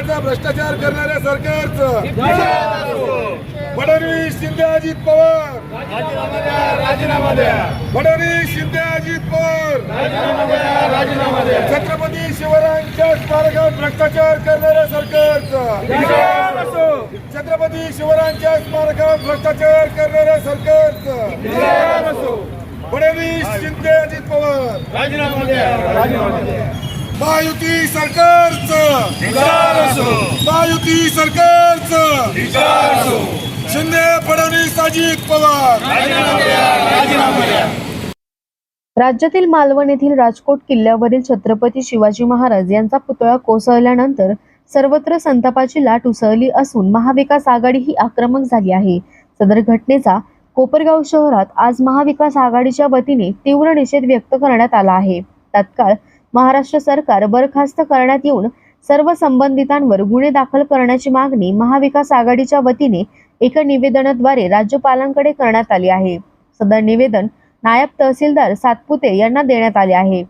सरकारचा भ्रष्टाचार करणाऱ्या सरकारचं. फडणवीस शिंदे अजित पवार. राजीनामा द्या फडणवीस शिंदे अजित पवार. राजीनामा द्या छत्रपती शिवरायांच्या स्मारकात भ्रष्टाचार करणाऱ्या सरकारचं. छत्रपती शिवरायांच्या स्मारकात भ्रष्टाचार करणाऱ्या सरकारचं. फडणवीस शिंदे अजित पवार. राजीनामा द्या राजीनामा द्या महायुती सरकारचं. महायुती सरकारचं. शिंदे फडणवीस अजित पवार. राज्यातील मालवण येथील राजकोट किल्ल्यावरील छत्रपती शिवाजी महाराज यांचा पुतळा कोसळल्यानंतर सर्वत्र संतापाची लाट उसळली असून महाविकास आघाडी ही आक्रमक झाली आहे. सदर घटनेचा कोपरगाव शहरात आज महाविकास आघाडीच्या वतीने तीव्र निषेध व्यक्त करण्यात आला आहे. तात्काळ महाराष्ट्र सरकार बरखास्त करण्यात येऊन सर्व संबंधितांवर गुन्हे दाखल करण्याची मागणी महाविकास आघाडीच्या वतीने एका निवेदनाद्वारे राज्यपालांकडे करण्यात आली आहे. सदर निवेदन नायब तहसीलदार सातपुते यांना देण्यात आले आहे.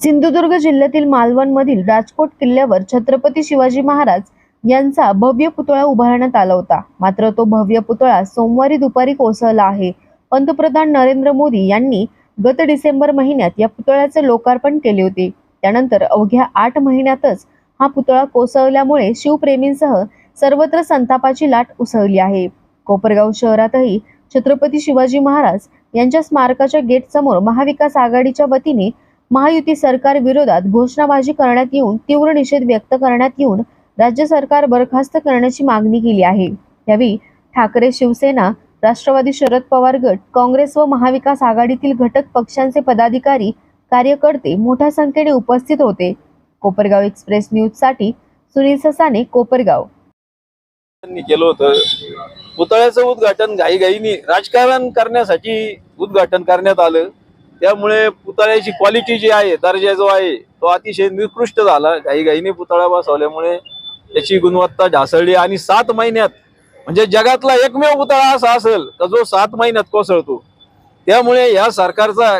सिंधुदुर्ग जिल्ह्यातील मालवण मधील राजकोट किल्ल्यावर छत्रपती शिवाजी महाराज यांचा भव्य पुतळा उभारण्यात आला होता. मात्र तो भव्य पुतळा सोमवारी दुपारी कोसळला आहे. पंतप्रधान नरेंद्र मोदी यांनी गत डिसेंबर महिन्यात या पुतळ्याचे लोकार्पण केले होते. त्यानंतर अवघ्या आठ महिन्यातच हा पुतळा कोसळल्यामुळे शिवप्रेमींसह सर्वत्र संतापाची लाट उसळली आहे. कोपरगाव शहरातही छत्रपती शिवाजी महाराज यांच्या स्मारकाच्या गेट समोर महाविकास आघाडीच्या वतीने महायुती सरकार विरोधात घोषणाबाजी करण्यात येऊन तीव्र निषेध व्यक्त करण्यात येऊन राज्य सरकार बरखास्त करण्याची मागणी केली आहे. यावेळी ठाकरे शिवसेना राष्ट्रवादी शरद पवार गट काँग्रेस व महाविकास आघाडीतील घटक पक्षांचे पदाधिकारी कार्यकर्ते मोठ्या संख्येने उपस्थित होते. कोपरगाव एक्सप्रेस न्यूजसाठी सुनील ससाने कोपरगाव. केलं होतं. पुतळ्याचं उद्घाटन घाईघाईनी राजकारण करण्यासाठी उद्घाटन करण्यात आलं. त्यामुळे पुतळ्याची क्वालिटी जी आहे दर्जा जो आहे तो अतिशय निकृष्ट झाला. घाईघाईने पुतळा बसवल्यामुळे त्याची गुणवत्ता ढासळली आणि सात महिन्यात म्हणजे जगातला एकमेव पुतळा असा असेल का जो सात महिन्यात कोसळतो? त्यामुळे या सरकारचा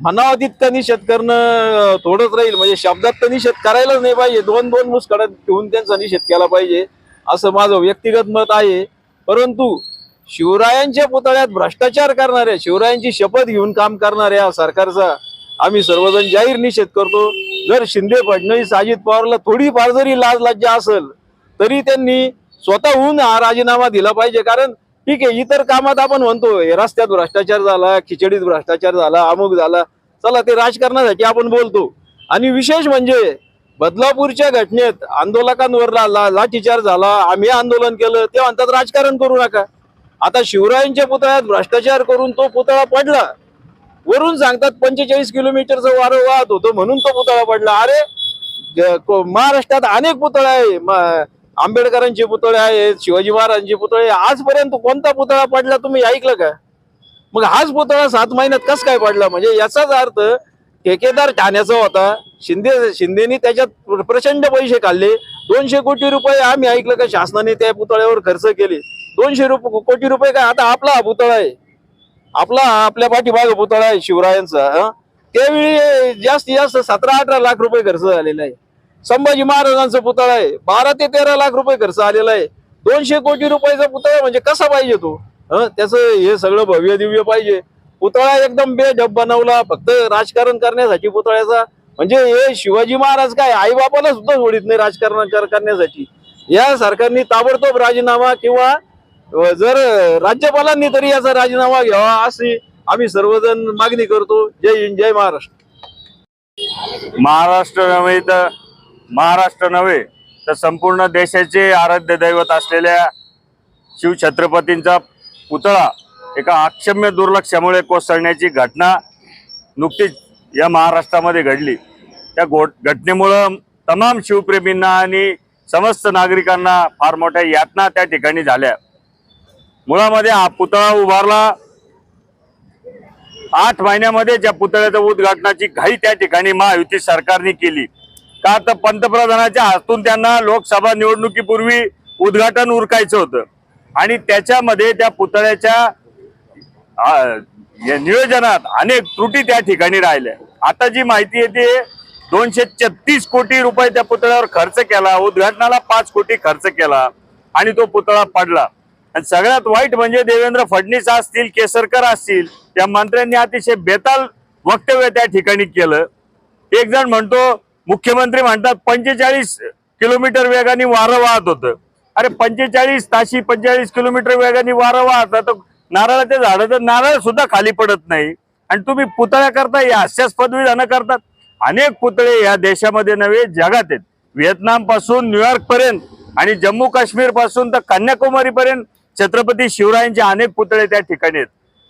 म्हणावा तितका निषेध करणं थोडंच राहील? म्हणजे शब्दात तर निषेध करायलाच नाही पाहिजे. दोन दोन मुसकडत घेऊन त्यांचा निषेध केला पाहिजे. असं माझं व्यक्तिगत मत आहे. परंतु शिवरायांच्या पुतळ्यात भ्रष्टाचार करणाऱ्या शिवरायांची शपथ घेऊन काम करणाऱ्या सरकारचा आम्ही सर्वजण जाहीर निषेध करतो. जर शिंदे फडणवीस अजित पवारला थोडीफार जरी लाज लज्जा असेल तरी त्यांनी स्वतःहून हा राजीनामा दिला पाहिजे. कारण ठीक आहे इतर कामात आपण म्हणतो रस्त्यात भ्रष्टाचार झाला खिचडीत भ्रष्टाचार झाला अमुक झाला चला ते राजकारणासाठी आपण बोलतो. आणि विशेष म्हणजे बदलापूरच्या घटनेत आंदोलकांवर ला- ला- झाला आम्ही आंदोलन केलं ते म्हणतात राजकारण करू नका. आता शिवरायांच्या पुतळ्यात भ्रष्टाचार करून तो पुतळा पडला. वरून सांगतात पंचेचाळीस किलोमीटरचं वारं वाहत होतं म्हणून तो पुतळा पडला. अरे महाराष्ट्रात अनेक पुतळा आहे. आंबेडकरांचे पुतळे आहेत शिवाजी महाराजांचे पुतळे आजपर्यंत कोणता पुतळा पडला तुम्ही ऐकलं का? मग हाच पुतळा सात महिन्यात कस काय पडला? म्हणजे याचाच अर्थ ठेकेदार ठाण्याचा होता. शिंदे शिंदेनी त्याच्यात प्रचंड पैसे काढले दोनशे कोटी रुपये आम्ही ऐकलं का शासनाने त्या पुतळ्यावर खर्च केले. दोनशे रुपये कोटी रुपये काय? आता आपला हा पुतळा आहे. आपला आपल्या पाठीमाग पुतळा आहे शिवरायांचा त्यावेळी जास्तीत जास्त सतरा अठरा लाख रुपये खर्च झालेला आहे. संभाजी महाराजांचा पुतळा आहे. बारा ते तेरा लाख रुपये खर्च आलेला आहे. दोनशे कोटी रुपयाचा पुतळा म्हणजे कसा पाहिजे तो? त्याचं हे सगळं भव्य दिव्य पाहिजे. पुतळा एकदम बेढब बनवला. फक्त राजकारण करण्यासाठी पुतळ्याचा. म्हणजे हे शिवाजी महाराज काय? आई बापाला सुद्धा सोडित नाही राजकारण करण्यासाठी. या सरकारने ताबडतोब राजीनामा किंवा जर राज्यपालांनी तरी याचा राजीनामा घ्यावा अशी आम्ही सर्वजण मागणी करतो. जय हिंद जय महाराष्ट्र. महाराष्ट्र नव्हे तर महाराष्ट्र नव्हे तर संपूर्ण देशाचे आराध्य दैवत असलेल्या शिवछत्रपतींचा पुतळा एका अक्षम्य दुर्लक्षामुळे कोसळण्याची घटना नुकतीच या महाराष्ट्रामध्ये घडली. त्या घो घटनेमुळं तमाम शिवप्रेमींना आणि समस्त नागरिकांना फार मोठ्या यातना त्या ठिकाणी झाल्या. मुळामध्ये हा पुतळा उभारला. आठ महिन्यामध्ये ज्या पुतळ्याच्या उद्घाटनाची घाई त्या ठिकाणी महायुती सरकारने केली. का तर पंतप्रधानाच्या हातून त्यांना लोकसभा निवडणुकीपूर्वी उद्घाटन उरकायचं होतं. आणि त्याच्यामध्ये त्या पुतळ्याच्या नियोजनात अनेक त्रुटी त्या ठिकाणी राहिल्या. आता जी माहिती येते दोनशे छत्तीस कोटी रुपये त्या पुतळ्यावर खर्च केला उद्घाटनाला पाच कोटी खर्च केला आणि तो पुतळा पडला. आणि सगळ्यात वाईट म्हणजे देवेंद्र फडणवीस असतील केसरकर असतील त्या मंत्र्यांनी अतिशय बेताल वक्तव्य त्या ठिकाणी केलं. एक जण म्हणतो मुख्यमंत्री म्हणतात पंचेचाळीस किलोमीटर वेगाने वारं वाहत होतं. अरे पंचेचाळीस ताशी पंचेचाळीस किलोमीटर वेगाने वारं वाहत तर नारळाच्या झाडाचं नारळ सुद्धा खाली पडत नाही. आणि तुम्ही पुतळ्या करता या हास्यास्पद विधानं करतात. अनेक पुतळे या देशामध्ये नव्हे जगात आहेत. व्हिएतनामपासून न्यूयॉर्क पर्यंत आणि जम्मू काश्मीरपासून तर कन्याकुमारी पर्यंत छत्रपती शिवरायांचे अनेक पुतळे त्या ठिकाणी आहेत.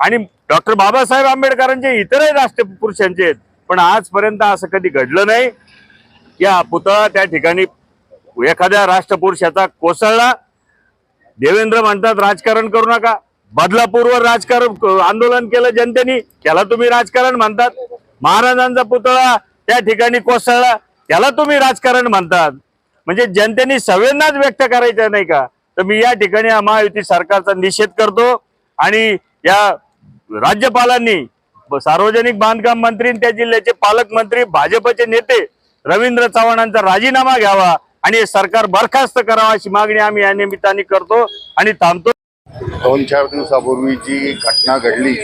आणि डॉक्टर बाबासाहेब आंबेडकरांचे इतरही राष्ट्रपुरुषांचे आहेत. पण आजपर्यंत असं कधी घडलं नाही. या पुतळा त्या ठिकाणी एखाद्या राष्ट्रपुरुषाचा कोसळला. देवेंद्र म्हणतात राजकारण करू नका. बदलापूरवर राजकारण आंदोलन केलं जनतेने. त्याला तुम्ही राजकारण म्हणतात. महाराजांचा पुतळा त्या ठिकाणी कोसळला. त्याला तुम्ही राजकारण म्हणतात. म्हणजे जनतेने संवेदनाच व्यक्त करायच्या नाही का? तर मी या ठिकाणी महायुती सरकारचा निषेध करतो आणि या राज्यपालांनी सार्वजनिक बांधकाम मंत्री आणि त्या जिल्ह्याचे पालकमंत्री भाजपचे नेते रवींद्र चव्हाणांचा राजीनामा घ्यावा आणि हे सरकार बरखास्त करावा अशी मागणी आम्ही या निमित्ताने करतो आणि थांबतो. दोन चार दिवसापूर्वी जी घटना घडली.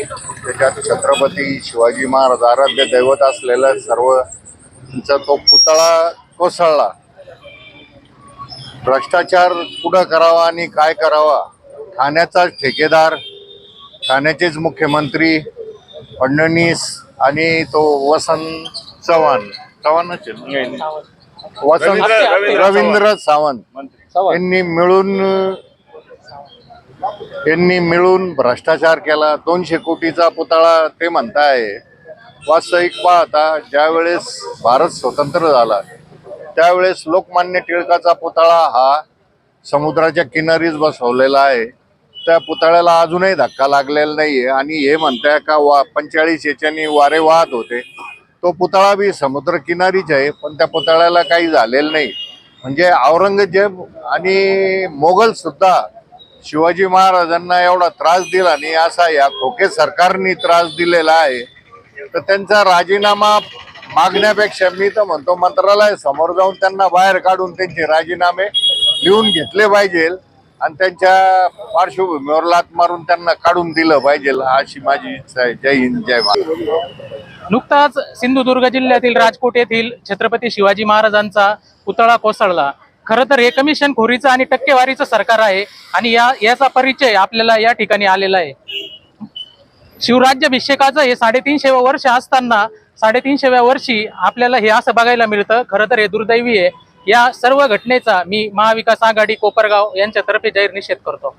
त्याच्यात छत्रपती शिवाजी महाराज आराध्य दैवत असलेला सर्व तो पुतळा कोसळला. भ्रष्टाचार कुठं करावा आणि काय करावा? ठाण्याचा ठेकेदार ठाण्याचेच मुख्यमंत्री फडणवीस आणि तो वसंत चव्हाण. चव्हाणच आहे ना? वसंत रवींद्र- रवींद्र रवींद्र सावंत. यांनी मिळून यांनी मिळून भ्रष्टाचार केला. दोनशे कोटीचा पुतळा ते म्हणताय. वास्तविक पाहता ज्यावेळेस भारत स्वतंत्र झाला त्यावेळेस लोकमान्य टिळकाचा पुतळा हा समुद्राच्या किनारीच बसवलेला आहे. त्या पुतळ्याला अजूनही धक्का लागलेला नाहीये. आणि हे म्हणताय का वा पंचेचाळीस याच्यानी वारे वाहत होते. तो पुतळा बी समुद्र किनारीच आहे पण त्या पुतळ्याला काही झालेलं नाही. म्हणजे औरंगजेब आणि मोगल सुद्धा शिवाजी महाराजांना एवढा त्रास दिला आणि असा या खोके सरकारने त्रास दिलेला आहे. तर त्यांचा राजीनामा मागण्यापेक्षा मी तर म्हणतो मंत्रालय समोर जाऊन त्यांना बाहेर काढून त्यांचे राजीनामे लिहून घेतले पाहिजे आणि त्यांच्या पार्श्वभूमीवर लात मारून त्यांना काढून दिलं पाहिजे अशी माझी इच्छा आहे. जय हिंद जय महाराज नुकताच सिंधुदुर्ग जिल्ह्यातील राजकोट येथील छत्रपती शिवाजी महाराजांचा पुतळा कोसळला. खरं तर हे कमिशन खोरीचं आणि टक्केवारीचं सरकार आहे आणि या याचा परिचय आपल्याला या ठिकाणी आलेला आहे. शिवराज्याभिषेकाचं हे साडेतीनशेव्या वर्ष असताना साडेतीनशेव्या वर्षी आपल्याला हे असं बघायला मिळतं. खरं तर हे दुर्दैवी आहे. या सर्व घटनेचा मी महाविकास आघाडी कोपरगाव यांच्यातर्फे जाहीर निषेध करतो.